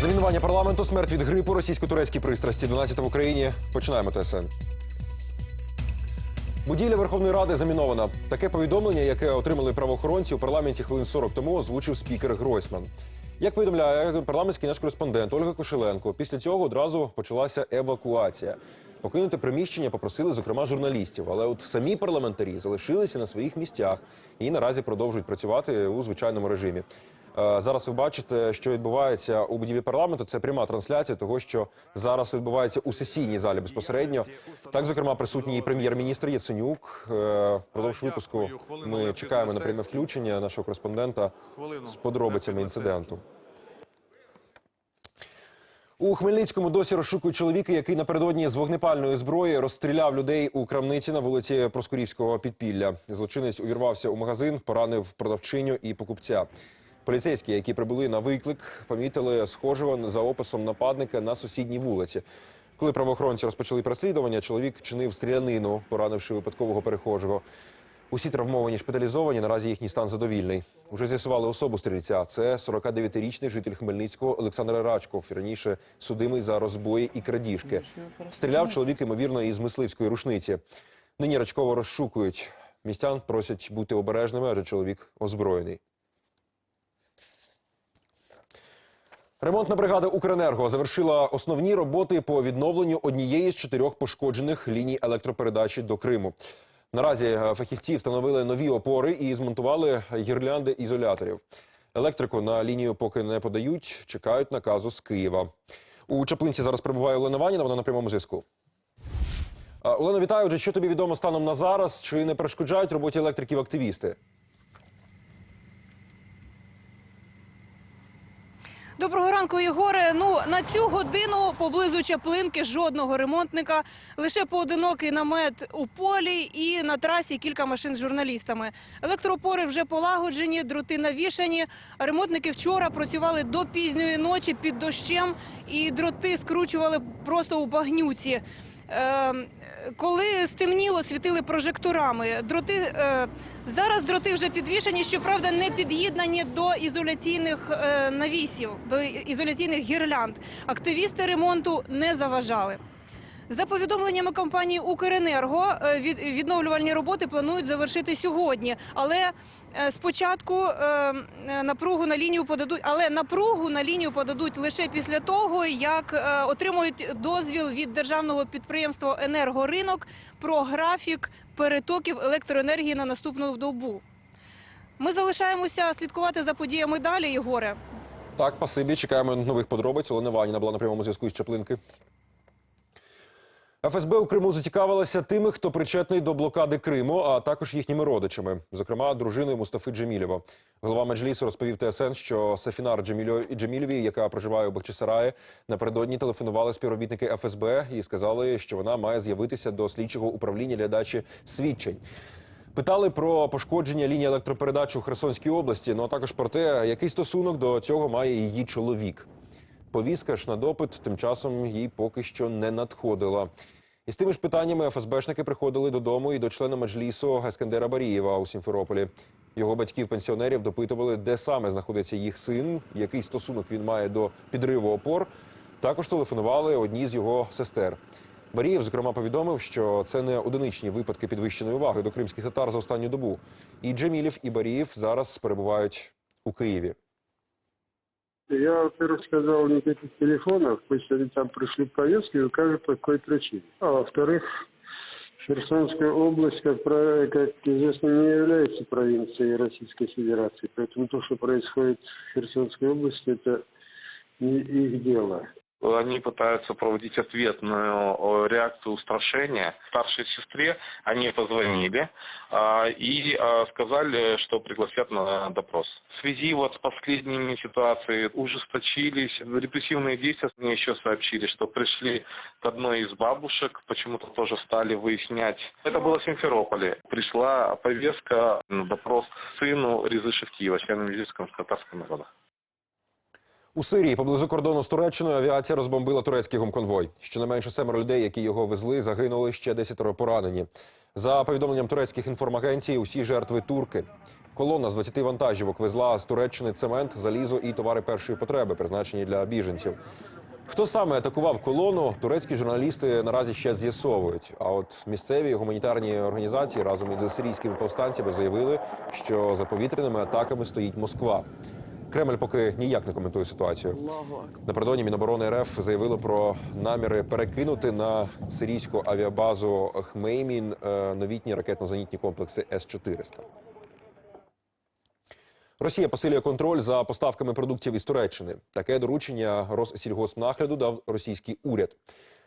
Замінування парламенту, смерть від грипу, російсько-турецькі пристрасті. 12 в Україні. Починаємо ТСН. Будівля Верховної Ради замінована. Таке повідомлення, яке отримали правоохоронці у парламенті хвилин 40 тому, озвучив спікер Гройсман. Як повідомляє парламентський наш кореспондент Ольга Кошеленко, після цього одразу почалася евакуація. Покинути приміщення попросили, зокрема, журналістів. Але от самі парламентарі залишилися на своїх місцях і наразі продовжують працювати у звичайному режимі. Е, Зараз ви бачите, що відбувається у будівлі парламенту. Це пряма трансляція того, що зараз відбувається у сесійній залі безпосередньо. Так, зокрема, присутній прем'єр-міністр Яценюк. Е, Продовж випуску ми чекаємо на пряме включення нашого кореспондента з подробицями інциденту. У Хмельницькому досі розшукують чоловіка, який напередодні з вогнепальної зброї розстріляв людей у крамниці на вулиці Проскурівського підпілля. Злочинець увірвався у магазин, поранив продавчиню і покупця. Поліцейські, які прибули на виклик, помітили схожого за описом нападника на сусідній вулиці. Коли правоохоронці розпочали переслідування, чоловік вчинив стрілянину, поранивши випадкового перехожого. Усі травмовані шпиталізовані. Наразі їхній стан задовільний. Уже з'ясували особу стрільця. Це 49-річний житель Хмельницького Олександр Рачков, раніше судимий за розбої і крадіжки. Стріляв чоловік, ймовірно, із мисливської рушниці. Нині Рачкова розшукують. Містян просять бути обережними, адже чоловік озброєний. Ремонтна бригада Укренерго завершила основні роботи по відновленню однієї з чотирьох пошкоджених ліній електропередачі до Криму. Наразі е, фахівці встановили нові опори і змонтували гірлянди ізоляторів. Електрику на лінію поки не подають, чекають наказу з Києва. У Чаплинці зараз перебуває Олена Ваніна, вона на прямому зв'язку. Олена, вітаю. Отже, що тобі відомо станом на зараз? Чи не перешкоджають роботі електриків активісти? Доброго ранку, Єгоре. Ну на цю годину поблизу Чаплинки жодного ремонтника, лише поодинокий намет у полі і на трасі кілька машин з журналістами. Електроопори вже полагоджені, дроти навішані. Ремонтники вчора працювали до пізньої ночі під дощем, і дроти скручували просто у багнюці. Е, коли стемніло, світили прожекторами. Дроти е, зараз дроти вже підвішені, щоправда, не під'єднані до ізоляційних е, навісів, до ізоляційних гірлянд. Активісти ремонту не заважали. За повідомленнями компанії Укренерго, е, відновлювальні роботи планують завершити сьогодні. Але е, спочатку е, напругу на лінію подадуть, але напругу на лінію подадуть лише після того, як отримують дозвіл від державного підприємства Енергоринок про графік перетоків електроенергії на наступну добу. Ми залишаємося слідкувати за подіями далі, Єгоре. Так, пасибі. Чекаємо нових подробиць. Олена Ваніна була на прямому зв'язку із Чаплинки. ФСБ у Криму зацікавилася тими, хто причетний до блокади Криму, а також їхніми родичами, зокрема дружиною Мустафи Джемілєва. Голова меджлісу розповів ТСН, що Сафінар Джемілєвій, яка проживає у Бахчисараї, напередодні телефонували співробітники ФСБ і сказали, що вона має з'явитися до слідчого управління для дачі свідчень. Питали про пошкодження лінії електропередач у Херсонській області, ну а також про те, який стосунок до цього має її чоловік. Повістка ж на допит тим часом їй поки що не надходила. І з тими ж питаннями ФСБшники приходили додому і до члена меджлісу Ескандера Барієва у Сімферополі. Його батьків-пенсіонерів допитували, де саме знаходиться їх син, який стосунок він має до підриву опор. Також телефонували одній з його сестер. Барієв, зокрема, повідомив, що це не одиничні випадки підвищеної уваги до кримських татар за останню добу. І Джемілів, і Барієв зараз перебувають у Києві. Я, во-первых, сказал никаких телефонов, пусть они там пришли повестки и укажут по какой причине. А во-вторых, Херсонская область, как, как известно, не является провинцией Российской Федерации. Поэтому то, что происходит в Херсонской области, это не их дело. Они пытаются проводить ответную э, реакцию устрашения. Старшей сестре они позвонили а, и а, сказали, что пригласят на допрос. В связи вот с последними ситуациями ужесточились репрессивные действия. Мне еще сообщили, что пришли к одной из бабушек, почему-то тоже стали выяснять. Это было в Симферополе. Пришла повестка на допрос сыну Резы Шевкиева, члена Визитского татарского народа. У Сирії поблизу кордону з Туреччиною авіація розбомбила турецький гумконвой. Щонайменше семеро людей, які його везли, загинули ще десятеро поранені. За повідомленням турецьких інформагенцій, усі жертви турки. Колона з 20 вантажівок везла з Туреччини цемент, залізо і товари першої потреби, призначені для біженців. Хто саме атакував колону, турецькі журналісти наразі ще з'ясовують. А от місцеві гуманітарні організації разом із сирійськими повстанцями заявили, що за повітряними атаками стоїть Москва. Кремль поки ніяк не коментує ситуацію. Напередодні Міноборони РФ заявило про наміри перекинути на сирійську авіабазу Хмеймін е, новітні ракетно-зенітні комплекси С-400. Росія посилює контроль за поставками продуктів із Туреччини. Таке доручення Россільгоспнагляду дав російський уряд.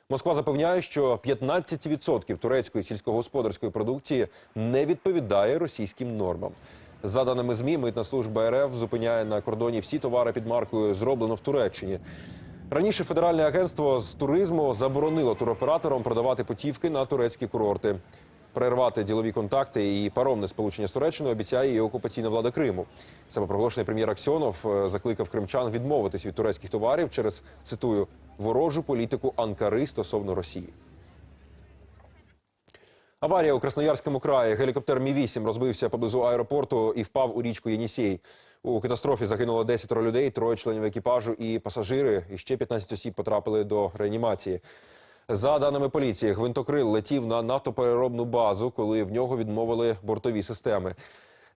Москва запевняє, що 15% турецької сільськогосподарської продукції не відповідає російським нормам. За даними ЗМІ, митна служба РФ зупиняє на кордоні всі товари під маркою зроблено в Туреччині. Раніше Федеральне агентство з туризму заборонило туроператорам продавати путівки на турецькі курорти. Перервати ділові контакти і паромне сполучення з Туреччиною обіцяє і окупаційна влада Криму. Самопроголошений прем'єр Аксьонов е, закликав кримчан відмовитись від турецьких товарів через цитую ворожу політику Анкари стосовно Росії. Аварія у Красноярському краї. Гелікоптер Мі-8 розбився поблизу аеропорту і впав у річку Єнісей. У катастрофі загинуло 10 людей, троє членів екіпажу і пасажири. І ще 15 осіб потрапили до реанімації. За даними поліції, гвинтокрил летів на нафтопереробну базу, коли в нього відмовили бортові системи.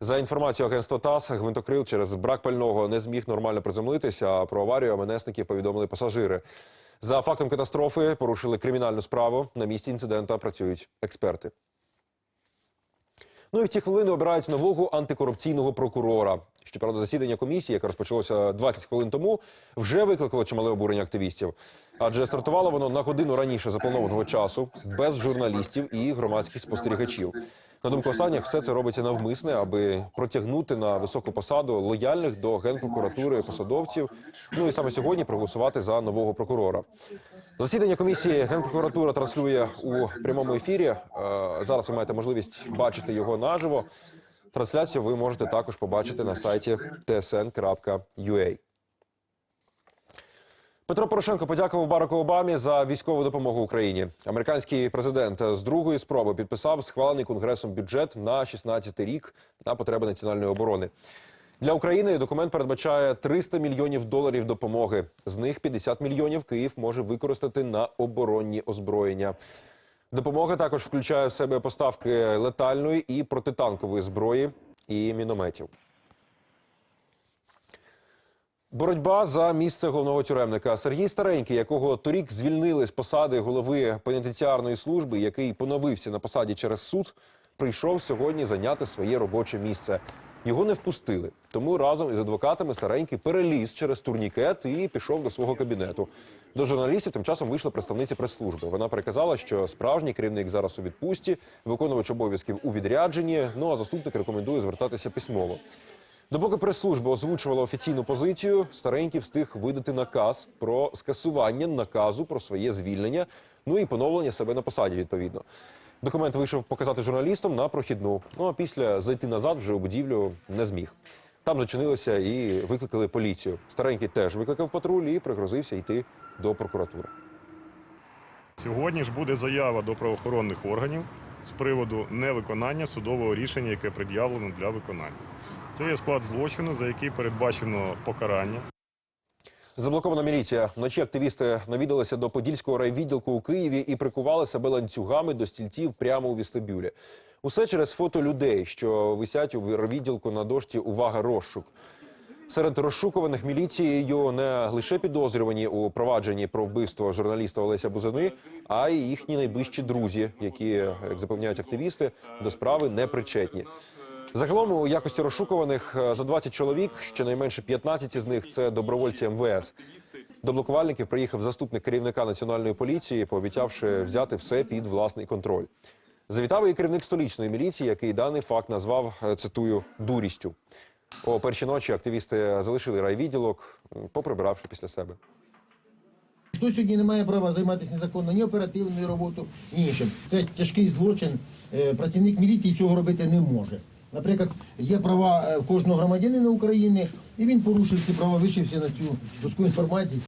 За інформацією агентства ТАСС, гвинтокрил через брак пального не зміг нормально приземлитися. А про аварію МНСників повідомили пасажири. За фактом катастрофи порушили кримінальну справу. На місці інцидента працюють експерти. Ну і в ці хвилини обирають нового антикорупційного прокурора. Щоправда, засідання комісії, яке розпочалося 20 хвилин тому, вже викликало чимале обурення активістів. Адже стартувало воно на годину раніше запланованого часу, без журналістів і громадських спостерігачів. На думку останніх, все це робиться навмисне, аби протягнути на високу посаду лояльних до генпрокуратури посадовців. Ну і саме сьогодні проголосувати за нового прокурора. Засідання комісії генпрокуратура транслює у прямому ефірі. Е, Зараз ви маєте можливість бачити його наживо. Трансляцію ви можете також побачити на сайті tsn.ua. Петро Порошенко подякував Бараку Обамі за військову допомогу Україні. Американський президент з другої спроби підписав схвалений конгресом бюджет на 16 рік на потреби національної оборони. Для України документ передбачає 300 мільйонів доларів допомоги. З них 50 мільйонів Київ може використати на оборонні озброєння. Допомога також включає в себе поставки летальної і протитанкової зброї і мінометів. Боротьба за місце головного тюремника Сергій Старенький, якого торік звільнили з посади голови пенітенціарної служби, який поновився на посаді через суд, прийшов сьогодні зайняти своє робоче місце. Його не впустили, тому разом із адвокатами старенький переліз через турнікет і пішов до свого кабінету. До журналістів тим часом вийшла представниця прес-служби. Вона переказала, що справжній керівник зараз у відпустці, виконувач обов'язків у відрядженні. Ну а заступник рекомендує звертатися письмово. Допоки прес-служба озвучувала офіційну позицію, старенький встиг видати наказ про скасування наказу про своє звільнення, ну і поновлення себе на посаді. Відповідно, документ вийшов показати журналістам на прохідну. Ну а після зайти назад вже у будівлю не зміг. Там зачинилися і викликали поліцію. Старенький теж викликав патруль і пригрозився йти до прокуратури. Сьогодні ж буде заява до правоохоронних органів з приводу невиконання судового рішення, яке пред'явлено для виконання. Це є склад злочину, за який передбачено покарання. Заблокована міліція. Вночі активісти навідалися до Подільського райвідділку у Києві і прикували себе ланцюгами до стільців прямо у вестибюлі. Усе через фото людей, що висять у відділку на дошці Увага розшук. Серед розшукуваних міліцією не лише підозрювані у провадженні про вбивство журналіста Олеся Бузини, а й їхні найближчі друзі, які, як запевняють активісти, до справи не причетні. Загалом у якості розшукуваних е, за 20 чоловік, щонайменше 15 з них це добровольці МВС. До блокувальників приїхав заступник керівника національної поліції, пообіцявши взяти все під власний контроль. Завітав і керівник столічної міліції, який даний факт назвав е, цитую дурістю. О першій ночі активісти залишили райвідділок, м, поприбиравши після себе. Хто сьогодні не має права займатися незаконно ні оперативною роботою, ні іншим. Це тяжкий злочин. Е, Працівник міліції цього робити не може. Наприклад, є права е, кожного громадянина України, і він порушив ці права, вишився на цю доску інформації.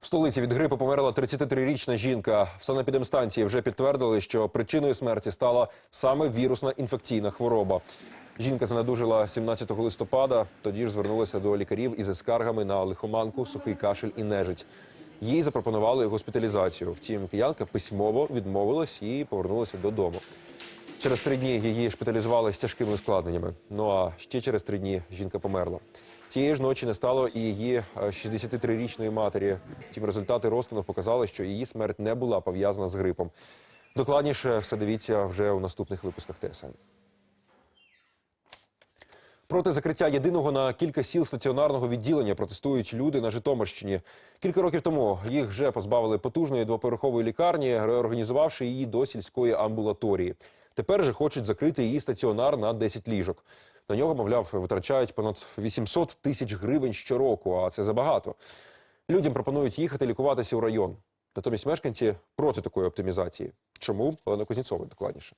В столиці від грипу померла 33-річна жінка. В санепідемстанції вже підтвердили, що причиною смерті стала саме вірусна інфекційна хвороба. Жінка занедужила 17 листопада. Тоді ж звернулася до лікарів із скаргами на лихоманку, сухий кашель і нежить. Їй запропонували госпіталізацію. Втім, киянка письмово відмовилась і повернулася додому. Через три дні її шпиталізували з тяжкими ускладненнями. Ну а ще через три дні жінка померла. Тієї ж ночі не стало і її е, 63-річної матері. Втім, результати розтину показали, що її смерть не була пов'язана з грипом. Докладніше все дивіться вже у наступних випусках ТСН. Проти закриття єдиного на кілька сіл стаціонарного відділення протестують люди на Житомирщині. Кілька років тому їх вже позбавили потужної двоповерхової лікарні, реорганізувавши її до сільської амбулаторії. Тепер же хочуть закрити її стаціонар на 10 ліжок. На нього, мовляв, витрачають понад 800 тисяч гривень щороку, а це забагато. Людям пропонують їхати лікуватися у район. Натомість мешканці проти такої оптимізації. Чому? Олена Кузнєцова докладніше.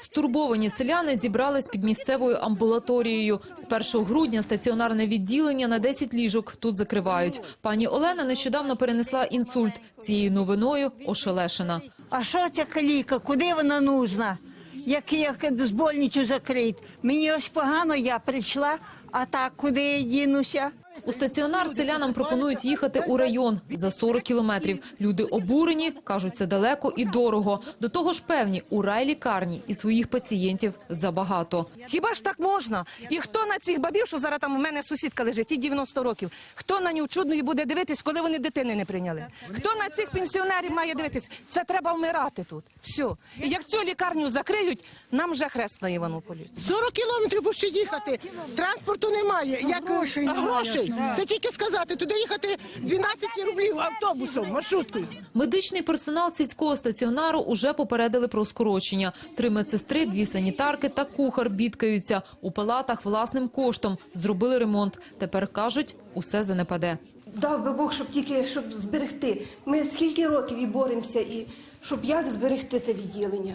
Стурбовані селяни зібрались під місцевою амбулаторією. З 1 грудня стаціонарне відділення на 10 ліжок тут закривають. Пані Олена нещодавно перенесла інсульт. Цією новиною ошелешена. А що ця каліка? Куди вона нужна? Як, як з больницю закрити? Мені ось погано, я прийшла, а так куди я дінуся? У стаціонар селянам пропонують їхати у район за 40 кілометрів. Люди обурені, кажуть, це далеко і дорого. До того ж певні, у райлікарні і своїх пацієнтів забагато. Хіба ж так можна? І хто на цих бабів, що зараз там у мене сусідка лежить, їй 90 років, хто на нього чудно буде дивитись, коли вони дитини не прийняли? Хто на цих пенсіонерів має дивитись? Це треба вмирати тут. Все. І як цю лікарню закриють, нам вже хрест на Іванополі. 40 кілометрів бо ще їхати. Транспорту немає. Як грошей ясно. Це тільки сказати. Туди їхати 12 рублів автобусом, маршруткою. Медичний персонал сільського стаціонару уже попередили про скорочення. Три медсестри, дві санітарки та кухар бідкаються. У палатах власним коштом зробили ремонт. Тепер кажуть, усе занепаде. Дав би Бог, щоб тільки щоб зберегти. Ми скільки років і боремося, і щоб як зберегти це відділення.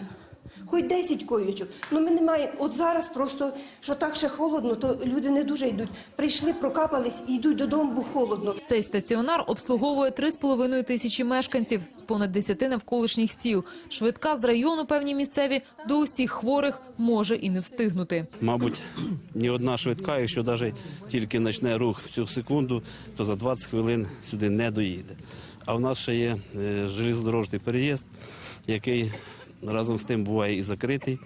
Хоч 10 койочок. Ну ми не маємо. От зараз просто, що так ще холодно, то люди не дуже йдуть. Прийшли, прокапались і йдуть додому, бо холодно. Цей стаціонар обслуговує 3,5 тисячі мешканців з понад 10 навколишніх сіл. Швидка з району певні місцеві до усіх хворих може і не встигнути. Мабуть, ні одна швидка, якщо навіть тільки почне рух в цю секунду, то за 20 хвилин сюди не доїде. А в нас ще є е, железнодорожний переїзд, який разом з тим буває і закритий.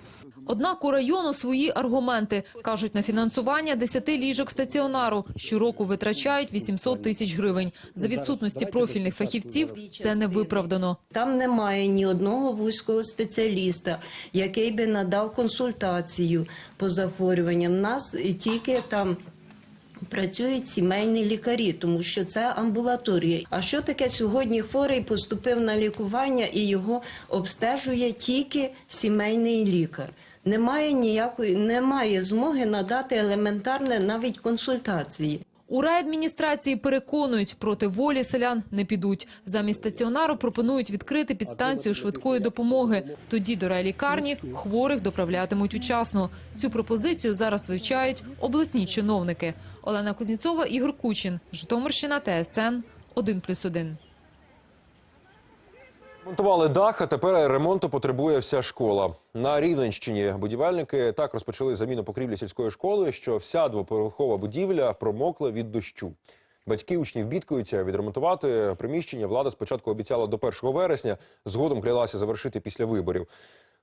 Однак у району свої аргументи. Кажуть, на фінансування 10 ліжок стаціонару щороку витрачають 800 тисяч гривень. За відсутності профільних фахівців це не виправдано. Там немає ні одного вузького спеціаліста, який би надав консультацію по захворюванням. У нас тільки там. Працюють сімейні лікарі, тому що це амбулаторія. А що таке сьогодні хворий поступив на лікування і його обстежує тільки сімейний лікар? Немає ніякої, немає змоги надати елементарне навіть консультації. У райадміністрації переконують, проти волі селян не підуть. Замість стаціонару пропонують відкрити підстанцію швидкої допомоги. Тоді до райлікарні хворих доправлятимуть учасно. Цю пропозицію зараз вивчають обласні чиновники. Олена Кузнєцова, Ігор Кучин, Житомирщина, ТСН 1+,1. Монтували дах, а тепер ремонту потребує вся школа. На Рівненщині будівельники так розпочали заміну покрівлі сільської школи, що вся двоповерхова будівля промокла від дощу. Батьки учнів бідкаються відремонтувати приміщення. Влада спочатку обіцяла до 1 вересня, згодом клялася завершити після виборів.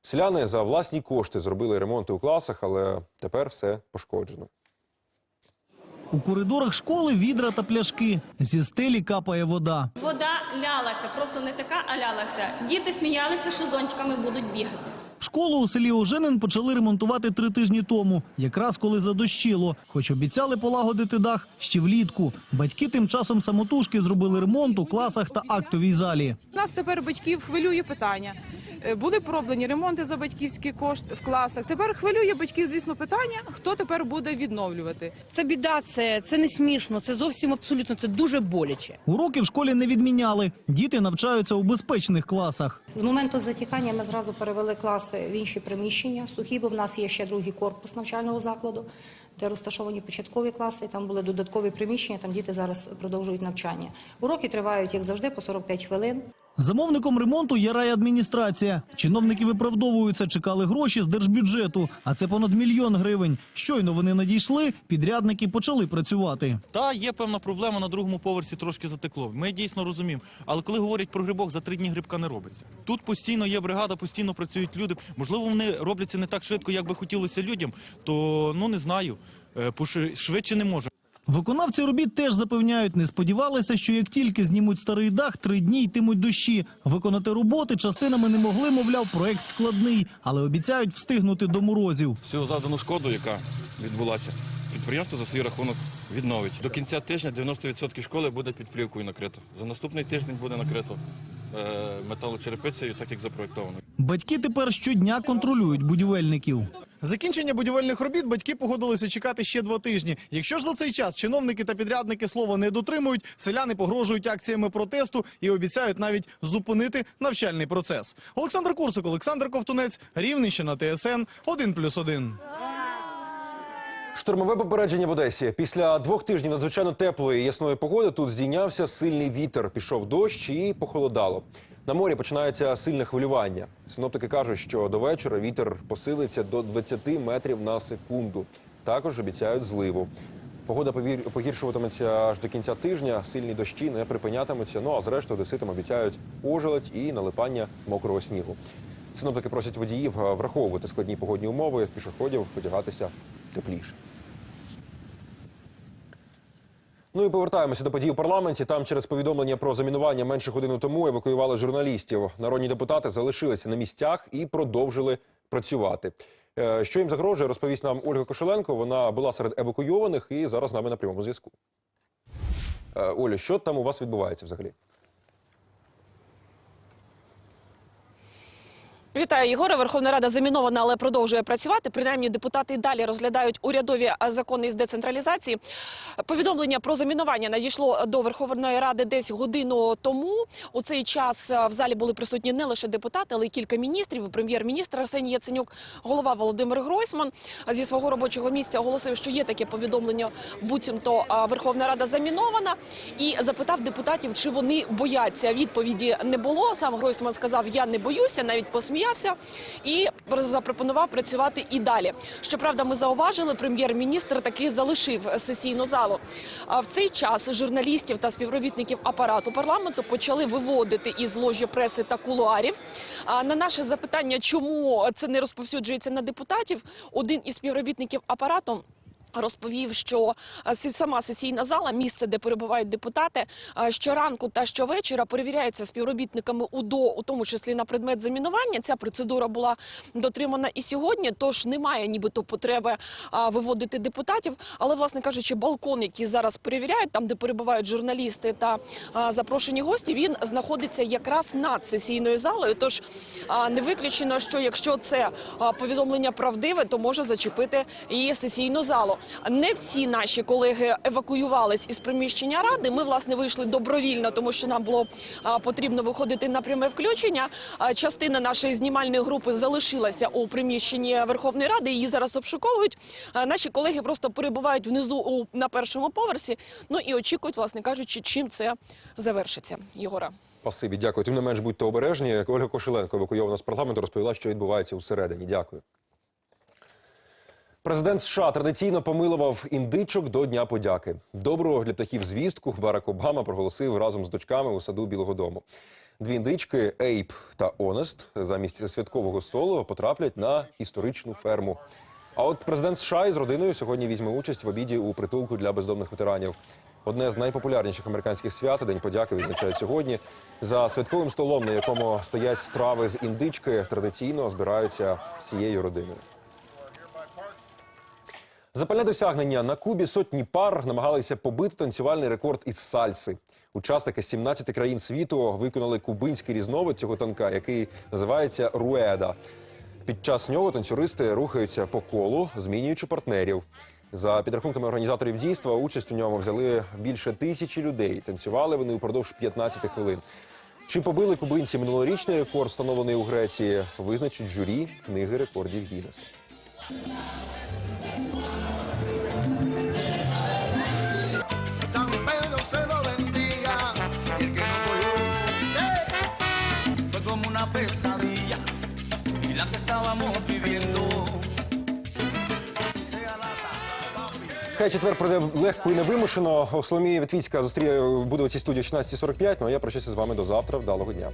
Селяни за власні кошти зробили ремонти у класах, але тепер все пошкоджено. У коридорах школи відра та пляшки. Зі стелі капає вода. Лялася, просто не така, а лялася. Діти сміялися, що зонтиками будуть бігати. Школу у селі Оженин почали ремонтувати три тижні тому, якраз коли задощило. Хоч обіцяли полагодити дах ще влітку. Батьки тим часом самотужки зробили ремонт у класах та актовій залі. Нас тепер батьків хвилює питання. Е, Були пороблені ремонти за батьківський кошт в класах. Тепер хвилює батьків, звісно, питання, хто тепер буде відновлювати. Це біда, це, це не смішно, це зовсім абсолютно, це дуже боляче. Уроки в школі не відміняли. Діти навчаються у безпечних класах. З моменту затікання ми зразу перевели класи в інші приміщення. Сухі, бо в нас є ще другий корпус навчального закладу, де розташовані початкові класи. Там були додаткові приміщення. Там діти зараз продовжують навчання. Уроки тривають, як завжди, по 45 хвилин. Замовником ремонту є райадміністрація. Чиновники виправдовуються, чекали гроші з держбюджету, а це понад мільйон гривень. Щойно вони надійшли, підрядники почали працювати. Та є певна проблема на другому поверсі трошки затекло. Ми дійсно розуміємо. Але коли говорять про грибок, за три дні грибка не робиться. Тут постійно є бригада, постійно працюють люди. Можливо, вони робляться не так швидко, як би хотілося людям. То ну не знаю. Е, Швидше не може. Виконавці робіт теж запевняють, не сподівалися, що як тільки знімуть старий дах, три дні йтимуть дощі. Виконати роботи частинами не могли, мовляв, проект складний, але обіцяють встигнути до морозів. Всю задану шкоду, яка відбулася, підприємство за свій рахунок відновить. До кінця тижня 90% школи буде під плівкою накрито. За наступний тиждень буде накрито е, металочерепицею, так як запроєктовано. Батьки тепер щодня контролюють будівельників. Закінчення будівельних робіт батьки погодилися чекати ще два тижні. Якщо ж за цей час чиновники та підрядники слова не дотримують, селяни погрожують акціями протесту і обіцяють навіть зупинити навчальний процес. Олександр Курсик, Олександр Ковтунець, Рівненщина, ТСН 1+,1. Штормове попередження в Одесі. Після двох тижнів надзвичайно теплої і ясної погоди тут здійнявся сильний вітер, пішов дощ і похолодало. На морі починається сильне хвилювання. Синоптики кажуть, що до вечора вітер посилиться до 20 метрів на секунду. Також обіцяють зливу. Погода погіршуватиметься аж до кінця тижня. Сильні дощі не припинятимуться. Ну а зрештою одеситам обіцяють ожеледь і налипання мокрого снігу. Синоптики просять водіїв враховувати складні погодні умови, пішоходів одягатися тепліше. Ну і повертаємося до подій у парламенті. Там через повідомлення про замінування менше години тому евакуювали журналістів. Народні депутати залишилися на місцях і продовжили працювати. Е, Що їм загрожує, розповість нам Ольга Кошеленко. Вона була серед евакуйованих і зараз з нами на прямому зв'язку. Е, Оля, що там у вас відбувається взагалі? Вітаю, Єгоре. Верховна Рада замінована, але продовжує працювати. Принаймні, депутати далі розглядають урядові закони із децентралізації. Повідомлення про замінування надійшло до Верховної Ради десь годину тому. У цей час в залі були присутні не лише депутати, але й кілька міністрів. Прем'єр-міністр Арсеній Яценюк, голова Володимир Гройсман зі свого робочого місця оголосив, що є таке повідомлення. Буцімто Верховна Рада замінована і запитав депутатів, чи вони бояться. Відповіді не було. Сам Гройсман сказав: Я не боюся, навіть посміявся і запропонував працювати і далі. Щоправда, ми зауважили, прем'єр-міністр таки залишив сесійну залу. А в цей час журналістів та співробітників апарату парламенту почали виводити із ложі преси та кулуарів. А на наше запитання, чому це не розповсюджується на депутатів, один із співробітників апарату. Розповів, що е, сама сесійна зала, місце, де перебувають депутати, е, щоранку та щовечора перевіряється співробітниками УДО, у тому числі на предмет замінування. Ця процедура була дотримана і сьогодні, тож немає нібито потреби виводити депутатів. Але, власне кажучи, балкон, який зараз перевіряють, там де перебувають журналісти та запрошені гості, він знаходиться якраз над сесійною залою. Тож не виключено, що якщо це повідомлення правдиве, то може зачепити і сесійну залу. Не всі наші колеги евакуювались із приміщення ради. Ми власне вийшли добровільно, тому що нам було потрібно виходити на пряме включення. Частина нашої знімальної групи залишилася у приміщенні Верховної Ради. Її зараз обшуковують. Наші колеги просто перебувають внизу на першому поверсі. Ну і очікують, власне кажучи, чим це завершиться. Єгора. Спасибі, дякую. Тим не менш будьте обережні. Ольга Кошеленко, евакуйована з парламенту, розповіла, що відбувається всередині. Дякую. Президент США традиційно помилував індичок до Дня подяки. Доброго для птахів звістку Барак Обама проголосив разом з дочками у саду Білого Дому. Дві індички Ейп та Онест замість святкового столу потраплять на історичну ферму. А от президент США із родиною сьогодні візьме участь в обіді у притулку для бездомних ветеранів. Одне з найпопулярніших американських свят День подяки відзначають сьогодні. За святковим столом, на якому стоять страви з індички, традиційно збираються всією родиною. Запальне досягнення на Кубі сотні пар намагалися побити танцювальний рекорд із сальси. Учасники 17 країн світу виконали кубинський різновид цього танка, який називається руеда. Під час нього танцюристи рухаються по колу, змінюючи партнерів. За підрахунками організаторів дійства, участь у ньому взяли більше тисячі людей. Танцювали вони упродовж 15 хвилин. Чи побили кубинці минулорічний рекорд, встановлений у Греції, визначить журі книги рекордів Гіннеса. se lo bendiga. Y el que no murió fue como una pesadilla y la que estábamos viviendo. Хай четвер пройде легко і невимушено. Соломія Вітвіцька зустріє буде у цій студії о 16.45, Ну а я прощаюся з вами до завтра. Вдалого дня.